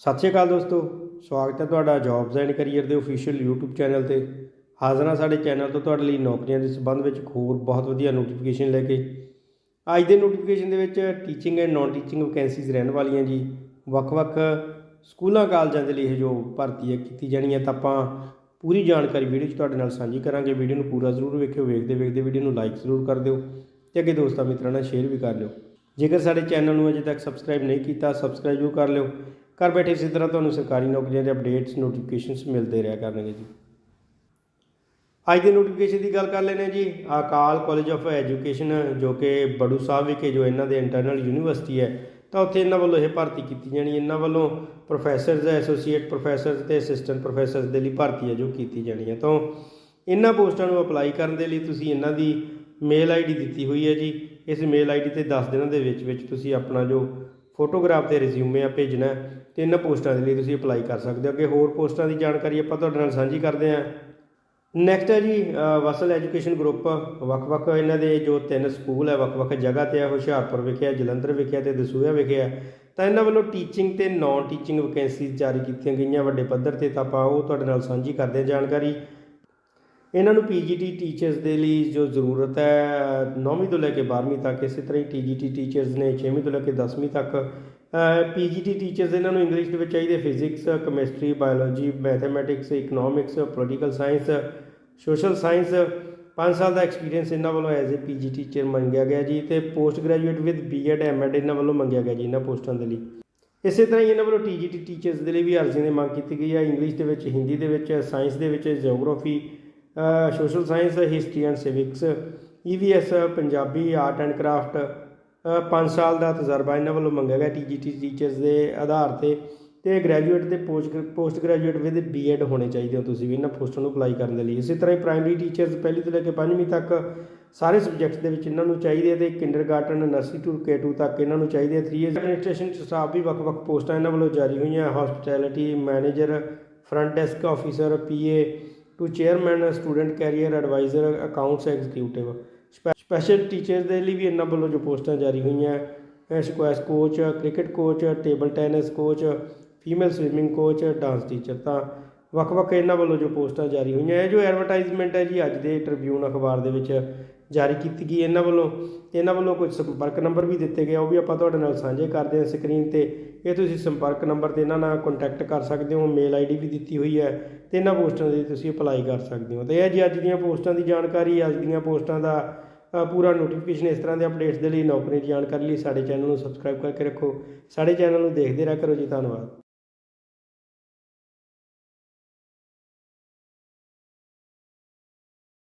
ਸਤਿ ਸ਼੍ਰੀ ਅਕਾਲ ਦੋਸਤੋ, ਸਵਾਗਤ ਹੈ ਤੁਹਾਡਾ ਜੌਬਸ ਐਂਡ ਕੈਰੀਅਰ ਦੇ ਅਫੀਸ਼ੀਅਲ YouTube ਚੈਨਲ ਤੇ। ਹਾਜ਼ਰ ਹਾਂ ਸਾਡੇ ਚੈਨਲ ਤੋਂ ਤੁਹਾਡੇ ਲਈ ਨੌਕਰੀਆਂ ਦੇ ਸੰਬੰਧ ਵਿੱਚ ਹੋਰ ਬਹੁਤ ਵਧੀਆ ਨੋਟੀਫਿਕੇਸ਼ਨ ਲੈ ਕੇ। ਅੱਜ ਦੇ ਨੋਟੀਫਿਕੇਸ਼ਨ ਦੇ ਵਿੱਚ teaching and non teaching vacancies ਰਹਿਣ ਵਾਲੀਆਂ ਜੀ। ਵੱਖ-ਵੱਖ ਸਕੂਲਾਂ, ਕਾਲਜਾਂ ਦੇ ਲਈ ਇਹ ਜੋ ਭਰਤੀ ਹੈ, ਕੀਤੀ ਜਾਣੀ ਹੈ, ਤਾਂ ਆਪਾਂ ਪੂਰੀ ਜਾਣਕਾਰੀ ਵੀਡੀਓ 'ਚ ਤੁਹਾਡੇ ਨਾਲ ਸਾਂਝੀ ਕਰਾਂਗੇ। ਵੀਡੀਓ ਨੂੰ ਪੂਰਾ ਜ਼ਰੂਰ ਵੇਖਿਓ, ਵੇਖਦੇ ਵੇਖਦੇ ਵੀਡੀਓ ਨੂੰ ਲਾਈਕ ਜ਼ਰੂਰ ਕਰ ਦਿਓ ਤੇ ਅੱਗੇ ਦੋਸਤਾਂ ਮਿੱਤਰਾਂ ਨਾਲ ਸ਼ੇਅਰ ਵੀ ਕਰ ਲਿਓ। ਜੇਕਰ ਸਾਡੇ ਚੈਨਲ ਨੂੰ ਅਜੇ ਤੱਕ ਸਬਸਕ੍ਰਾਈਬ ਨਹੀਂ ਕੀਤਾ ਸਬਸਕ੍ਰਾਈਬ ਜ਼ਰੂਰ ਕਰ ਲਿਓ। ਘਰ ਬੈਠੇ ਇਸੇ ਤਰ੍ਹਾਂ ਤੁਹਾਨੂੰ ਸਰਕਾਰੀ ਨੌਕਰੀਆਂ ਦੇ ਅਪਡੇਟਸ ਨੋਟੀਫਿਕੇਸ਼ਨਸ ਮਿਲਦੇ ਰਿਹਾ ਕਰਨਗੇ ਜੀ। ਅੱਜ ਦੇ ਨੋਟੀਫਿਕੇਸ਼ਨ ਦੀ ਗੱਲ ਕਰ ਲੈਨੇ ਜੀ। ਅਕਾਲ ਕਾਲਜ ਆਫ ਐਜੂਕੇਸ਼ਨ ਜੋ ਕਿ ਬੜੂ ਸਾਹਿਬ ਵਿਖੇ ਜੋ ਇਹਨਾਂ ਦੇ ਇੰਟਰਨਲ ਯੂਨੀਵਰਸਿਟੀ ਹੈ, ਤਾਂ ਉੱਥੇ ਇਹਨਾਂ ਵੱਲੋਂ ਇਹ ਭਰਤੀ ਕੀਤੀ ਜਾਣੀ ਇਹਨਾਂ ਵੱਲੋਂ ਪ੍ਰੋਫੈਸਰਸ ਐਸੋਸੀਏਟ ਪ੍ਰੋਫੈਸਰਸ ਤੇ ਅਸਿਸਟੈਂਟ ਪ੍ਰੋਫੈਸਰਸ ਦੇ ਲਈ ਭਰਤੀ ਹੈ ਜੋ ਕੀਤੀ ਜਾਣੀ ਹੈ। ਤਾਂ ਇਹਨਾਂ ਪੋਸਟਾਂ ਨੂੰ ਅਪਲਾਈ ਕਰਨ ਦੇ ਲਈ ਤੁਸੀਂ ਇਹਨਾਂ ਦੀ ਮੇਲ ਆਈਡੀ ਦਿੱਤੀ ਹੋਈ ਹੈ ਜੀ। ਇਸ ਮੇਲ ਆਈਡੀ ਤੇ 10 ਦਿਨਾਂ ਦੇ ਵਿੱਚ ਵਿੱਚ ਤੁਸੀਂ ਆਪਣਾ ਜੋ ਫੋਟੋਗ੍ਰਾਫ ਤੇ ਰਿਜ਼ਿਊਮੇ ਆ ਭੇਜਣਾ ਹੈ ਤੇ ਇਹਨਾਂ ਪੋਸਟਾਂ ਦੇ ਲਈ ਤੁਸੀਂ ਅਪਲਾਈ ਕਰ ਸਕਦੇ ਹੋ। ਅੱਗੇ ਹੋਰ ਪੋਸਟਾਂ ਦੀ ਜਾਣਕਾਰੀ ਆਪਾਂ ਤੁਹਾਡੇ ਨਾਲ ਸਾਂਝੀ ਕਰਦੇ ਹਾਂ। ਨੈਕਸਟ ਹੈ ਜੀ ਵਸਲ ਐਜੂਕੇਸ਼ਨ ਗਰੁੱਪ ਵੱਖ-ਵੱਖ ਇਹਨਾਂ ਦੇ ਜੋ ਤਿੰਨ ਸਕੂਲ ਹੈ, ਵੱਖ-ਵੱਖ ਜਗ੍ਹਾ ਤੇ ਹੈ ਹੁਸ਼ਿਆਰਪੁਰ ਵਿਖੇ ਹੈ ਜਲੰਧਰ ਵਿਖੇ ਹੈ ਤੇ ਦਸੂਹਾ ਵਿਖੇ ਹੈ ਤਾਂ ਇਹਨਾਂ ਵੱਲੋਂ ਟੀਚਿੰਗ ਤੇ ਨਾਨ ਟੀਚਿੰਗ ਵੈਕੈਂਸੀਜ਼ ਜਾਰੀ ਕੀਤੀਆਂ ਗਈਆਂ ਵੱਡੇ ਪੱਧਰ ਤੇ, ਤਾਂ ਆਪਾਂ ਉਹ ਤੁਹਾਡੇ ਨਾਲ ਸਾਂਝੀ ਕਰਦੇ ਹਾਂ ਜਾਣਕਾਰੀ। ਇਹਨਾਂ ਨੂੰ ਪੀਜੀਟੀ ਟੀਚਰਸ ਦੇ ਲਈ ਜੋ ਜ਼ਰੂਰਤ ਹੈ 9ਵੀਂ ਤੋਂ ਲੈ ਕੇ 12ਵੀਂ ਤੱਕ, ਇਸੇ ਤਰ੍ਹਾਂ ਹੀ ਟੀਜੀਟੀ ਟੀਚਰਸ ਨੇ 6ਵੀਂ ਤੋਂ ਲੈ ਕੇ 10ਵੀਂ ਤੱਕ ਪੀਜੀਟੀ ਟੀਚਰਸ ਇਹਨਾਂ ਨੂੰ ਇੰਗਲਿਸ਼ ਦੇ ਵਿੱਚ ਚਾਹੀਦੇ physics chemistry biology mathematics economics political science social science 5 ਸਾਲ ਦਾ ਐਕਸਪੀਰੀਅੰਸ ਇਹਨਾਂ ਵੱਲੋਂ ਐਜ਼ ਅ ਪੀਜੀ ਟੀਚਰ ਮੰਗਿਆ ਗਿਆ ਜੀ ਤੇ post graduate with BEd MEd ਇਹਨਾਂ ਵੱਲੋਂ ਮੰਗਿਆ ਗਿਆ ਜੀ ਇਹਨਾਂ ਪੋਸਟਾਂ ਦੇ ਲਈ। ਇਸੇ ਤਰ੍ਹਾਂ ਹੀ ਇਹਨਾਂ ਵੱਲੋਂ ਟੀਜੀਟੀ ਟੀਚਰਸ ਦੇ ਲਈ ਵੀ ਅਰਜ਼ੀ ਦੀ ਮੰਗ ਕੀਤੀ ਗਈ ਹੈ। ਇੰਗਲਿਸ਼ ਦੇ ਵਿੱਚ, ਹਿੰਦੀ ਦੇ ਵਿੱਚ ਸਾਇੰਸ ਦੇ ਵਿੱਚ geography social science history and civics EVS Punjabi art and craft 5 ਸਾਲ ਦਾ ਤਜਰਬਾ ਇਹਨਾਂ ਵੱਲੋਂ ਮੰਗਿਆ ਗਿਆ ਟੀਜੀਟੀ ਟੀਚਰਸ ਦੇ ਆਧਾਰ ਤੇ ਤੇ ਗ੍ਰੈਜੂਏਟ ਤੇ post post graduate with BEd ਹੋਣੇ ਚਾਹੀਦੇ ਹੋ ਤੁਸੀਂ ਵੀ ਇਹਨਾਂ ਪੋਸਟਾਂ ਨੂੰ ਅਪਲਾਈ ਕਰਨ ਦੇ ਲਈ। ਇਸੇ ਤਰ੍ਹਾਂ ਹੀ ਪ੍ਰਾਇਮਰੀ ਟੀਚਰਸ ਪਹਿਲੀ ਤੋਂ ਲੈ ਕੇ ਪੰਜਵੀਂ ਤੱਕ ਸਾਰੇ ਸਬਜੈਕਟਸ ਦੇ ਵਿੱਚ ਇਹਨਾਂ ਨੂੰ ਚਾਹੀਦੇ ਤੇ ਕਿੰਡਰਗਾਰਟਨ ਨਰਸਰੀ ਟੂ ਕੇ2 ਤੱਕ ਇਹਨਾਂ ਨੂੰ ਚਾਹੀਦੇ। 3 ਇਅਰਸ ਐਡਮਿਨਿਸਟ੍ਰੇਸ਼ਨ ਸਟਾਫ ਵੀ ਵੱਖ-ਵੱਖ ਪੋਸਟਾਂ ਇਹਨਾਂ ਵੱਲੋਂ ਜਾਰੀ ਹੋਈਆਂ। Hospitality manager front desk officer PA to chairman student career adviser accounts executive special teachers ਦੇ ਲਈ ਵੀ ਇਹਨਾਂ ਵੱਲੋਂ ਜੋ ਪੋਸਟਾਂ ਜਾਰੀ ਹੋਈਆਂ squash coach cricket coach table tennis coach female swimming coach dance teacher ਤਾਂ ਵੱਖ-ਵੱਖ ਇਹਨਾਂ ਵੱਲੋਂ ਜੋ ਪੋਸਟਾਂ ਜਾਰੀ ਹੋਈਆਂ, ਇਹ ਜੋ ਐਡਵਰਟਾਈਜ਼ਮੈਂਟ ਹੈ ਜੀ, ਅੱਜ ਦੇ ਟ੍ਰਿਬਿਊਨ ਅਖਬਾਰ ਦੇ ਵਿੱਚ ਜਾਰੀ ਕੀਤੀ ਗਈ ਇਹਨਾਂ ਵੱਲੋਂ। ਇਹਨਾਂ ਵੱਲੋਂ ਕੁਝ ਸੰਪਰਕ ਨੰਬਰ ਵੀ ਦਿੱਤੇ ਗਏ ਉਹ ਵੀ ਆਪਾਂ ਤੁਹਾਡੇ ਨਾਲ ਸਾਂਝੇ ਕਰਦੇ ਹਾਂ ਸਕਰੀਨ ਤੇ। ਇਹ ਤੁਸੀਂ ਸੰਪਰਕ ਨੰਬਰ ਤੇ ਇਹਨਾਂ ਨਾਲ ਕੰਟੈਕਟ ਕਰ ਸਕਦੇ ਹੋ ਮੇਲ ਆਈਡੀ ਵੀ ਦਿੱਤੀ ਹੋਈ ਹੈ ਤੇ ਇਹਨਾਂ ਪੋਸਟਾਂ ਦੇ ਤੁਸੀਂ ਅਪਲਾਈ ਕਰ ਸਕਦੇ ਹੋ। ਤੇ ਇਹ ਜੀ ਅੱਜ ਦੀਆਂ ਪੋਸਟਾਂ ਦੀ ਜਾਣਕਾਰੀ, ਅੱਜ ਦੀਆਂ ਪੋਸਟਾਂ ਦਾ ਪੂਰਾ ਨੋਟੀਫਿਕੇਸ਼ਨ ਇਸ ਤਰ੍ਹਾਂ ਦੇ ਅਪਡੇਟਸ ਦੇ ਲਈ ਨੌਕਰੀ ਦੀ ਜਾਣਕਾਰੀ ਲਈ ਸਾਡੇ ਚੈਨਲ ਨੂੰ ਸਬਸਕ੍ਰਾਈਬ ਕਰਕੇ ਰੱਖੋ। ਸਾਡੇ ਚੈਨਲ ਨੂੰ ਦੇਖਦੇ ਰਹਿ ਕਰੋ ਜੀ, ਧੰਨਵਾਦ।